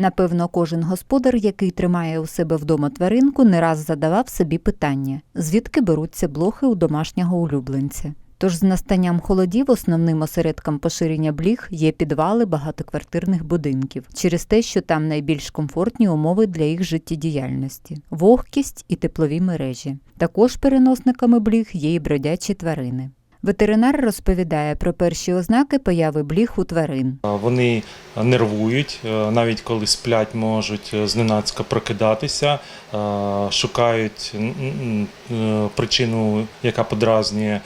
Напевно, кожен господар, який тримає у себе вдома тваринку, не раз задавав собі питання, звідки беруться блохи у домашнього улюбленця. Тож з настанням холодів основним осередком поширення бліг є підвали багатоквартирних будинків через те, що там найбільш комфортні умови для їх життєдіяльності, вогкість і теплові мережі. Також переносниками бліг є і бродячі тварини. Ветеринар розповідає про перші ознаки появи бліг у тварин. Вони нервують, е, навіть коли сплять, можуть е, зненацька прокидатися, е, шукають причину, яка подразнює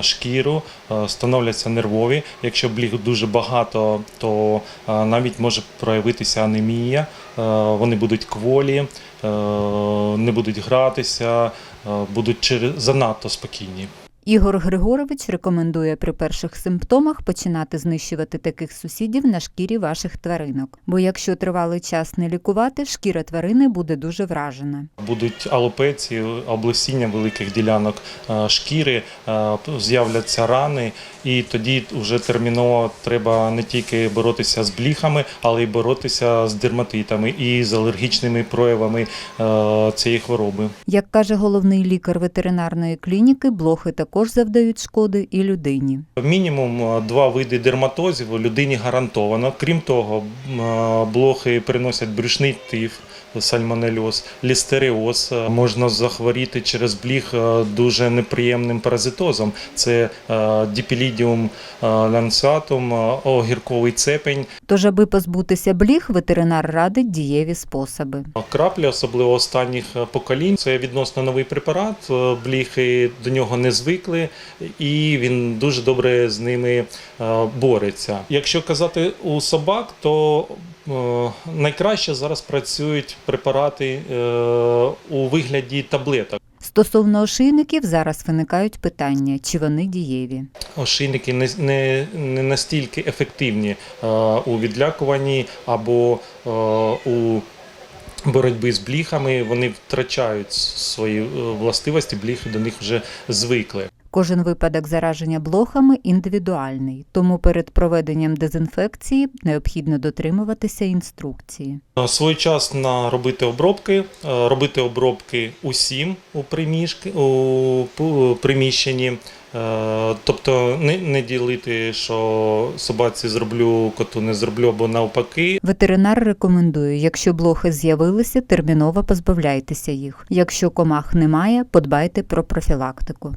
шкіру, становляться нервові. Якщо бліг дуже багато, то навіть може проявитися анемія. Вони будуть кволі, не будуть гратися, будуть занадто спокійні. Ігор Григорович рекомендує при перших симптомах починати знищувати таких сусідів на шкірі ваших тваринок. Бо якщо тривалий час не лікувати, шкіра тварини буде дуже вражена. Будуть алопеції, облесіння великих ділянок е, шкіри, е, з'являться рани, і тоді вже терміново треба не тільки боротися з бліхами, але й боротися з дерматитами і з алергічними проявами е, цієї хвороби. Як каже головний лікар ветеринарної клініки, блохи також завдають шкоди і людині. Мінімум е, два види дерматозів людині гарантовано. Крім того, е, блохи переносять брюшний тиф, сальмонельоз, лістеріоз. Е, Можна захворіти через бліг е, дуже неприємним паразитозом. Це е, діпілідіум ланцатум, огірковий цепень. Тож, аби позбутися бліг, ветеринар радить дієві способи. Краплі, особливо останніх поколінь, це відносно новий препарат. Бліхи до нього не звикли, і він дуже добре з ними бореться. Якщо казати у собак, то найкраще зараз працюють препарати е, у вигляді таблеток. Стосовно ошийників зараз виникають питання, чи вони дієві. Ошейники не, не, не настільки ефективні е, у відлякуванні або е, у боротьбі з бліхами. Вони втрачають свої властивості, бліхи до них вже звикли. Кожен випадок зараження блохами індивідуальний, тому перед проведенням дезінфекції необхідно дотримуватися інструкції. Своєчасно робити обробки, робити обробки усім у, приміжки, у приміщенні. Тобто не, не ділити, що собаці зроблю, коту не зроблю, або навпаки. Ветеринар рекомендує, якщо блохи з'явилися, терміново позбавляйтеся їх. Якщо комах немає, подбайте про профілактику.